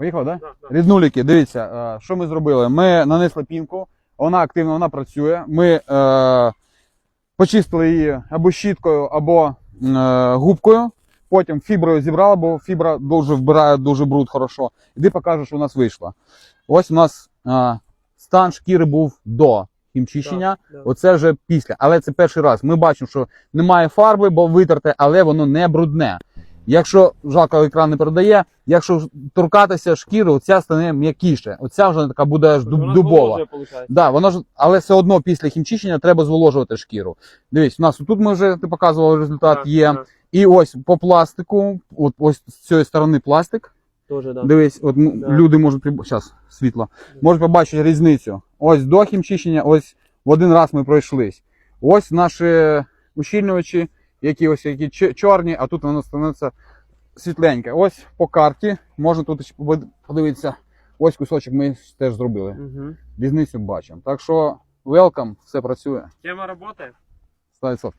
Поїхав, так? Да? Да, да. Різнуліки, дивіться, е, що ми зробили? Ми нанесли пінку, вона активно, вона працює. Ми е, почистили її або щіткою, або е, губкою. Потім фіброю зібрали, бо фібра дуже вбирає дуже бруд хорошо. Іди покажеш, що у нас вийшло. Ось у нас е, стан шкіри був до хімчищення. Да, да. Оце вже після. Але це перший раз. Ми бачимо, що немає фарби, бо витерте, але воно не брудне. Якщо жалко екран не передає, якщо торкатися шкіри, оця стане м'якіше. Оця вже така буде аж дуб- дубова. Да, воно ж, але все одно після хімчищення треба зволожувати шкіру. Дивись, у нас тут ми вже ти показував результат Так, є. так. І ось по пластику, от ось з цієї сторони пластик. Тоже, да. Дивись, от Да. люди можуть. Щас, світло. Можуть побачити різницю. Ось до хімчищення, ось в один раз ми пройшлись. Ось наші ущільнювачі, які ось які чорні, а тут воно становиться світленьке. Ось по карті. Можна тут подивитися. Ось кусочок ми теж зробили. Угу. Різницю бачимо. Так що welcome, все працює. Тема роботи? 100%.